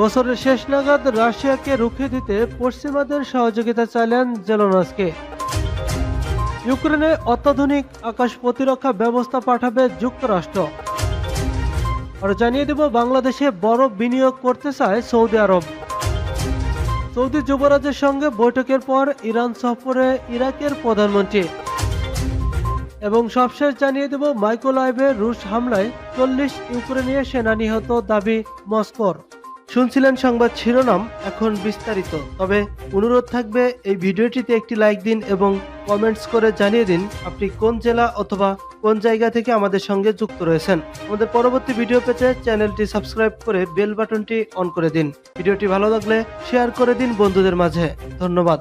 বছরের শেষ নাগাদ রাশিয়াকে রুখে দিতে পশ্চিমাদের সহযোগিতা চাইলেন জেলোনস্কি। ইউক্রেনে অত্যাধুনিক আকাশ প্রতিরক্ষা ব্যবস্থা পাঠাবে যুক্তরাষ্ট্র। আর জানিয়ে দেব, বাংলাদেশে বড় বিনিয়োগ করতে চায় সৌদি আরব। সৌদি যুবরাজের সঙ্গে বৈঠকের পর ইরান সফরে ইরাকের প্রধানমন্ত্রী। এবং সবশেষ জানিয়ে দেব মাইকোলাইভে রুশ হামলায় চল্লিশ ইউক্রেনীয় সেনা নিহত দাবি মস্কোর। শুনছিলেন সংবাদ শিরোনাম, এখন বিস্তারিত। তবে অনুরোধ থাকবে, এই ভিডিওটিতে একটি লাইক দিন এবং কমেন্টস করে জানিয়ে দিন আপনি কোন জেলা অথবা কোন জায়গা থেকে আমাদের সঙ্গে যুক্ত রয়েছেন। আমাদের পরবর্তী ভিডিও পেতে চ্যানেলটি সাবস্ক্রাইব করে বেল বাটনটি অন করে দিন। ভিডিওটি ভালো লাগলে শেয়ার করে দিন বন্ধুদের মাঝে। ধন্যবাদ।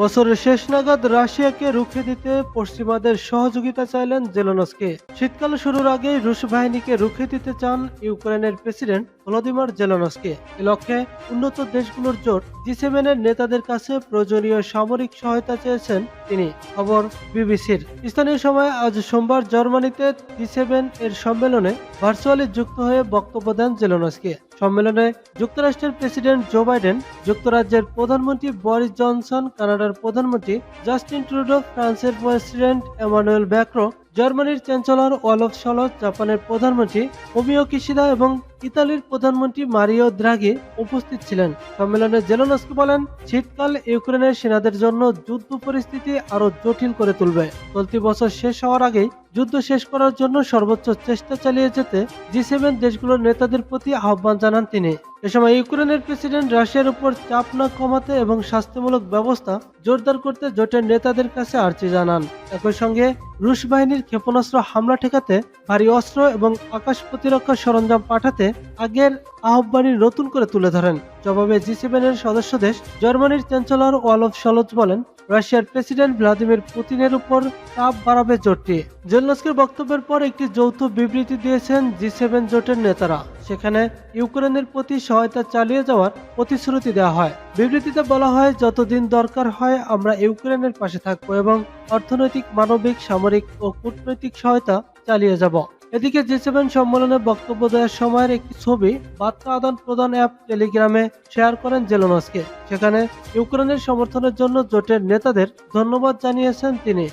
বছরের শেষ নাগাদ রাশিয়াকে রুখে দিতে পশ্চিমাদের সহযোগিতা চাইলেন জেলোনস্কি। শীতকাল শুরুর আগেই রুশ বাহিনীকে রুখে দিতে চান ইউক্রেনের প্রেসিডেন্ট ভলোদিমার জেলোনস্কি। এ লক্ষ্যে উন্নত দেশগুলোর জোট জি সেভেনের নেতাদের কাছে প্রয়োজনীয় সামরিক সহায়তা চেয়েছেন তিনি, খবর বিবিসির। স্থানীয় সময় আজ সোমবার জার্মানিতে জি সেভেন এর সম্মেলনে ভার্চুয়ালি যুক্ত হয়ে বক্তব্য দেন জেলোনস্কি। সম্মেলনে যুক্তরাষ্ট্রের প্রেসিডেন্ট জো বাইডেন, যুক্তরাজ্যের প্রধানমন্ত্রী বরিস জনসন, কানাডার প্রধানমন্ত্রী জাস্টিন ট্রুডো, ফ্রান্সের প্রেসিডেন্ট এমানুয়েল ব্যাক্রো জার্মানির চ্যান্সেলর ওয়ালফ সলজ জাপানের প্রধানমন্ত্রী ওমিও কিশিদা এবং ইতালির প্রধানমন্ত্রী মারিও দ্রাগি উপস্থিত ছিলেন। সম্মেলনে জেলোনস্কি বলেন, শীতকাল ইউক্রেনের সেনাদের জন্য যুদ্ধ পরিস্থিতি আরও জটিল করে তুলবে। চলতি বছর শেষ হওয়ার আগেই যুদ্ধ শেষ করার জন্য সর্বোচ্চ চেষ্টা চালিয়ে যেতে জি সেভেন দেশগুলোর নেতাদের প্রতি আহ্বান জানান তিনি। এ সময় ইউক্রেনের প্রেসিডেন্ট রাশিয়ার উপর চাপ না কমাতে এবং স্বাস্থ্যমূলক ব্যবস্থা জোরদার করতে জোটের নেতাদের কাছে আর্জি জানান। একই সঙ্গে রুশ বাহিনীর ক্ষেপণাস্ত্র হামলা ঠেকাতে ভারী অস্ত্র এবং আকাশ প্রতিরক্ষা সরঞ্জাম পাঠাতে আগের আহ্বানই নতুন করে তুলে ধরেন। জবাবে জি সেভেনের সদস্য দেশ জার্মানির চ্যান্সেলর ওয়ালফ সলজ বলেন, রাশিয়ার প্রেসিডেন্ট ভ্লাদিমির পুতিনের উপর চাপ বাড়াবে জোটটি। জেলনস্কির বক্তব্যের পর একটি যৌথ বিবৃতি দিয়েছেন জি সেভেন জোটের নেতারা। সেখানে ইউক্রেনের প্রতি সহায়তা চালিয়ে যাওয়ার প্রতিশ্রুতি দেওয়া হয়। বিবৃতিতে বলা হয়, যতদিন দরকার হয়, আমরা ইউক্রেনের পাশে থাকব এবং অর্থনৈতিক, মানবিক, সামরিক ও কূটনৈতিক সহায়তা চালিয়ে যাব। এদিকে জি সেভেন সম্মেলনে বক্তব্য দেওয়ার সময়ের একটি ছবি, বার্তা আদান প্রদান অ্যাপ টেলিগ্রামে শেয়ার করেন জেলোনস্কে। সেখানে ইউক্রেনের সমর্থনের জন্য জোটের নেতাদের ধন্যবাদ জানিয়েছেন তিনি।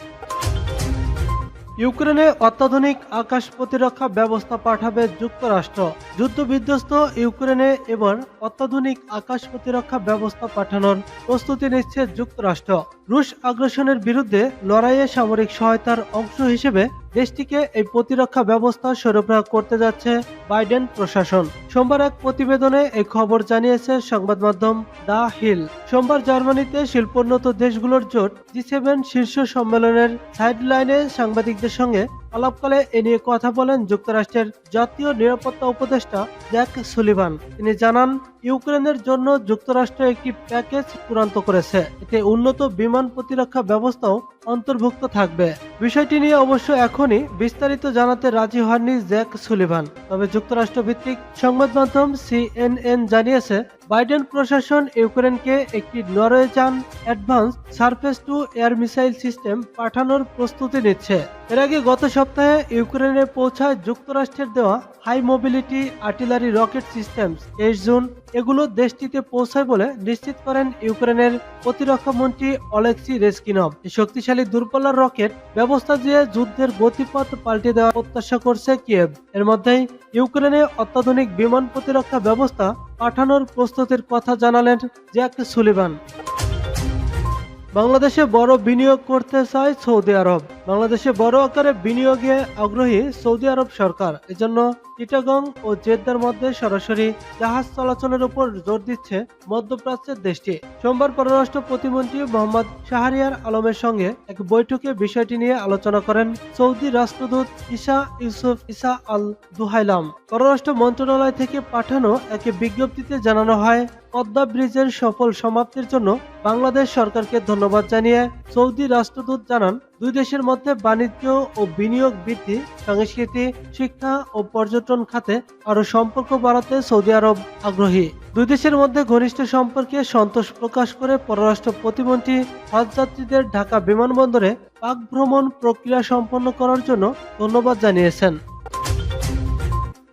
ইউক্রেনে অত্যাধুনিক আকাশ প্রতিরক্ষা ব্যবস্থা পাঠাবে যুক্তরাষ্ট্র। যুদ্ধ বিধ্বস্ত ইউক্রেনে এবার অত্যাধুনিক আকাশ প্রতিরক্ষা ব্যবস্থা পাঠানোর প্রস্তুতি নিচ্ছে যুক্তরাষ্ট্র। রুশ আগ্রাসনের বিরুদ্ধে লড়াইয়ে সামরিক সহায়তার অংশ হিসেবে দেশটিকে এই প্রতিরক্ষা ব্যবস্থা সরবরাহ করতে যাচ্ছে বাইডেন প্রশাসন। সোমবার এক প্রতিবেদনে এই খবর জানিয়েছে সংবাদ মাধ্যম দা হিল। সোমবার জার্মানিতে শিল্পোন্নত দেশগুলোর জোট জি সেভেন শীর্ষ সম্মেলনের সাইডলাইনে সাংবাদিকদের সঙ্গে আলাপকালে এ নিয়ে কথা বলেন যুক্তরাষ্ট্রের জাতীয় নিরাপত্তা উপদেষ্টা জ্যাক সুলিভান। তিনি জানান, ইউক্রেনের জন্য যুক্তরাষ্ট্র একটি প্যাকেজ চূড়ান্ত করেছে। এতে উন্নত বিমান প্রতিরক্ষা ব্যবস্থাও অন্তর্ভুক্ত থাকবে। বিষয়টি নিয়ে অবশ্য এখনই বিস্তারিত জানাতে রাজি হননি জ্যাক সুলিভান। তবে যুক্তরাষ্ট্র ভিত্তিক সংবাদ মাধ্যম সিএনএন জানিয়েছে বাইডেন প্রশাসন ইউক্রেনকে একটি Norwegian advance surface to air missile system পাঠানোর প্রস্তুতি নিচ্ছে। এর আগে গত সপ্তাহে ইউক্রেনে পৌঁছায় যুক্তরাষ্ট্রের দেওয়া high mobility artillery rocket system তেইশ জুন এগুলো দেশটিতে পৌঁছায় বলে নিশ্চিত করেন ইউক্রেনের প্রতিরক্ষা মন্ত্রী অলেক্সি রেস্কিনভ শক্তিশালী দূরপাল্লার রকেট ব্যবস্থা দিয়ে যুদ্ধের গতিপথ পাল্টে দেওয়ার প্রত্যাশা করছে কিয়েভ। এর মধ্যেই ইউক্রেনে অত্যাধুনিক বিমান প্রতিরক্ষা ব্যবস্থা পাঠানোর প্রস্তুতির কথা জানালেন জ্যাক সুলিভান। বাংলাদেশে বড় বিনিয়োগ করতে চায় সৌদি আরব। বাংলাদেশে বড় আকারে বিনিয়োগে আগ্রহী সৌদি আরব সরকার। এজন্য চিটাগং ও জেদ্দার মধ্যে সরাসরি জাহাজ চলাচলের উপর জোর দিচ্ছে মধ্যপ্রাচ্যের দেশটি। সোমবার পররাষ্ট্র প্রতিমন্ত্রী মোহাম্মদ শাহরিয়ার আলমের সঙ্গে এক বৈঠকে বিষয়টি নিয়ে আলোচনা করেন সৌদি রাষ্ট্রদূত ইসা ইউসুফ ইসা আল দুহাইলাম পররাষ্ট্র মন্ত্রণালয় থেকে পাঠানো এক বিজ্ঞপ্তিতে জানানো হয় পদ্মা ব্রিজের সফল সমাপ্তির জন্য বাংলাদেশ সরকারকে ধন্যবাদ জানিয়ে সৌদি রাষ্ট্রদূত জানান, দুই দেশের মধ্যে বাণিজ্য ও বিনিয়োগ বৃদ্ধি, সংস্কৃতি, শিক্ষা ও পর্যটন খাতে আরও সম্পর্ক বাড়াতে সৌদি আরব আগ্রহী। দুই দেশের মধ্যে ঘনিষ্ঠ সম্পর্কে সন্তোষ প্রকাশ করে পররাষ্ট্র প্রতিমন্ত্রী হজযাত্রীদের ঢাকা বিমানবন্দরে পাক ভ্রমণ প্রক্রিয়া সম্পন্ন করার জন্য ধন্যবাদ জানিয়েছেন।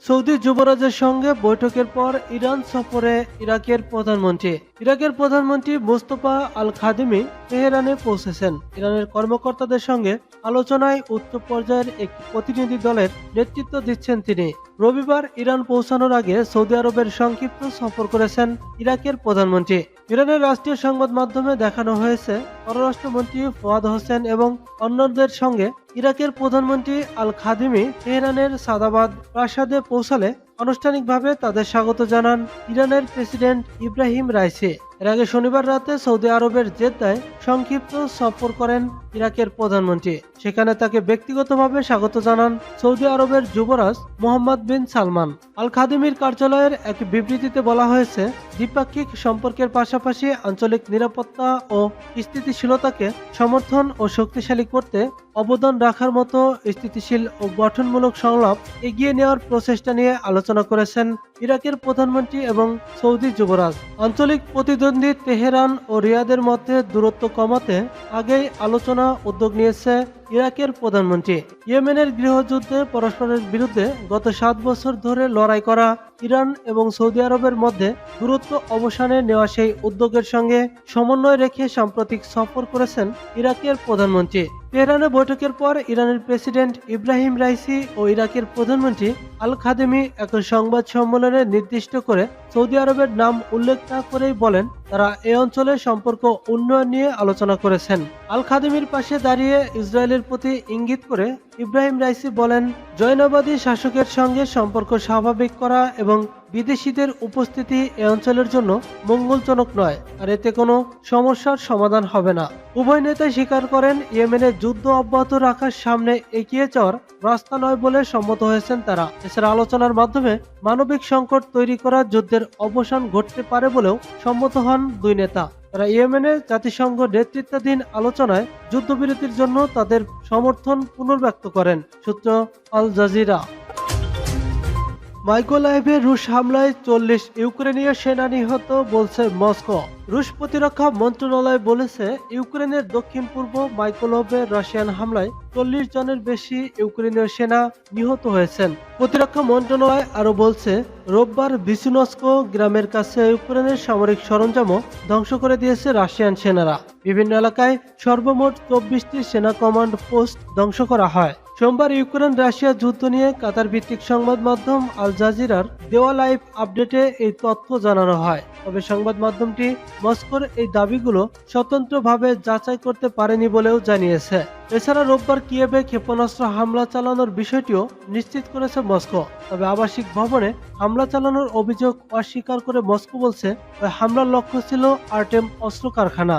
সৌদি যুবরাজের সঙ্গে বৈঠকের পর ইরান সফরে ইরাকের প্রধানমন্ত্রী। ইরাকের প্রধানমন্ত্রী মোস্তফা আল খাদিমি তেহরানে পৌঁছেছেন। ইরানের কর্মকর্তাদের সঙ্গে আলোচনায় উচ্চ পর্যায়ের একটি প্রতিনিধি দলের নেতৃত্ব দিচ্ছেন তিনি। রবিবার ইরান পৌঁছানোর আগে সৌদি আরবের সংক্ষিপ্ত সফর করেছেন ইরাকের প্রধানমন্ত্রী। ইরানের রাষ্ট্রীয় সংবাদ মাধ্যমে দেখানো হয়েছে, পররাষ্ট্রমন্ত্রী ফোয়াদ হোসেন এবং অন্যদের সঙ্গে ইরাকের প্রধানমন্ত্রী আল খাদিমি তেহরানের সাদাবাদ প্রাসাদে পৌঁছালে আনুষ্ঠানিকভাবে তাদের স্বাগত জানান ইরানের প্রেসিডেন্ট ইব্রাহিম রাইসি। এর আগে শনিবার রাতে সৌদি আরবের জেদ্দায় সংক্ষিপ্ত সফর করেন ইরাকের প্রধানমন্ত্রী। সেখানে তাকে ব্যক্তিগতভাবে স্বাগত জানান সৌদি আরবের যুবরাজ মোহাম্মদ বিন সালমান। আল খাদিমির কার্যালয়ের এক বিবৃতিতে বলা হয়েছে, দ্বিপাক্ষিক সম্পর্কের পাশাপাশি আঞ্চলিক নিরাপত্তা ও স্থিতিশীলতাকে সমর্থন ও শক্তিশালী করতে অবদান রাখার মতো স্থিতিশীল ও গঠনমূলক সংলাপ এগিয়ে নেওয়ার প্রচেষ্টা নিয়ে আলোচনা করেছেন ইরাকের প্রধানমন্ত্রী এবং সৌদি যুবরাজ। আঞ্চলিক প্রতিদ্বন্দ্বী তেহরান ও রিয়াদের মধ্যে দূরত্ব কমাতে আগেই আলোচনা উদ্যোগ নিয়েছে ইরাকের প্রধানমন্ত্রী। ইয়েমেনের গৃহযুদ্ধে পরস্পরের বিরুদ্ধে গত সাত বছর ধরে লড়াই করা ইরান এবং সৌদি আরবের মধ্যে দূরত্ব অবসানে নেওয়া সেই উদ্যোগের সঙ্গে সমন্বয় রেখে সাম্প্রতিক সফর করেছেন ইরাকের প্রধানমন্ত্রী। তেহরানে বৈঠকের পর ইরানের প্রেসিডেন্ট ইব্রাহিম রাইসি ও ইরাকের প্রধানমন্ত্রী আল খাদেমি এক সংবাদ সম্মেলনে নির্দিষ্ট করে সৌদি আরবের নাম উল্লেখ না করেই বলেন, তারা এ অঞ্চলের সম্পর্ক উন্নয়ন নিয়ে আলোচনা করেছেন। আল খাদেমির পাশে দাঁড়িয়ে ইসরায়েলের প্রতি ইঙ্গিত করে ইব্রাহিম রাইসি বলেন, জৈনবাদী শাসকের সঙ্গে সম্পর্ক স্বাভাবিক করা এবং বিদেশিদের উপস্থিতি এ অঞ্চলের জন্য মঙ্গলজনক নয়, আর এতে কোনো সমস্যার সমাধান হবে না। উভয় নেতাই স্বীকার করেন ইয়েমেনের যুদ্ধ অব্যাহত রাখার সামনে এগিয়ে যাওয়ার রাস্তা নয় বলে সম্মত হয়েছেন তারা। এছাড়া আলোচনার মাধ্যমে মানবিক সংকট তৈরি করা যুদ্ধের অবসান ঘটতে পারে বলেও সম্মত হন দুই নেতা। তারা ইয়েমেনে জাতিসংঘ নেতৃত্বাধীন আলোচনায় যুদ্ধবিরতির জন্য তাদের সমর্থন পুনর্ব্যক্ত করেন সূত্র আল জাজিরা। মাইকোলাইভে রুশ হামলায় চল্লিশ ইউক্রেনীয় সেনা নিহত বলছে মস্কো। রুশ প্রতিরক্ষা মন্ত্রণালয় বলেছে, ইউক্রেনের দক্ষিণ পূর্ব মাইকোলভে রাশিয়ান হামলায় চল্লিশ জনের বেশি ইউক্রেনীয় সেনা নিহত হয়েছেন। প্রতিরক্ষা মন্ত্রণালয় আরও বলছে, রোববার বিসুনস্কো গ্রামের কাছে ইউক্রেনের সামরিক সরঞ্জামও ধ্বংস করে দিয়েছে রাশিয়ান সেনারা। বিভিন্ন এলাকায় সর্বমোট চব্বিশটি সেনা কমান্ড পোস্ট ধ্বংস করা হয়। সোমবার ইউক্রেন রাশিয়া যুদ্ধ নিয়ে কাতার ভিত্তিক সংবাদ মাধ্যম আল জাজিরার দেওয়া লাইভ আপডেটে এই তথ্য জানানো হয়। তবে সংবাদ মাধ্যমটি মস্কোর এই দাবিগুলো স্বতন্ত্রভাবে যাচাই করতে পারেনি বলেও জানিয়েছে। এছাড়া রোববার কিয়েভে ক্ষেপণাস্ত্র হামলা চালানোর বিষয়টিও নিশ্চিত করেছে মস্কো। তবে আবাসিক ভবনে হামলা চালানোর অভিযোগ অস্বীকার করে মস্কো বলছে, ওই হামলার লক্ষ্য ছিল আর্টেম অস্ত্র কারখানা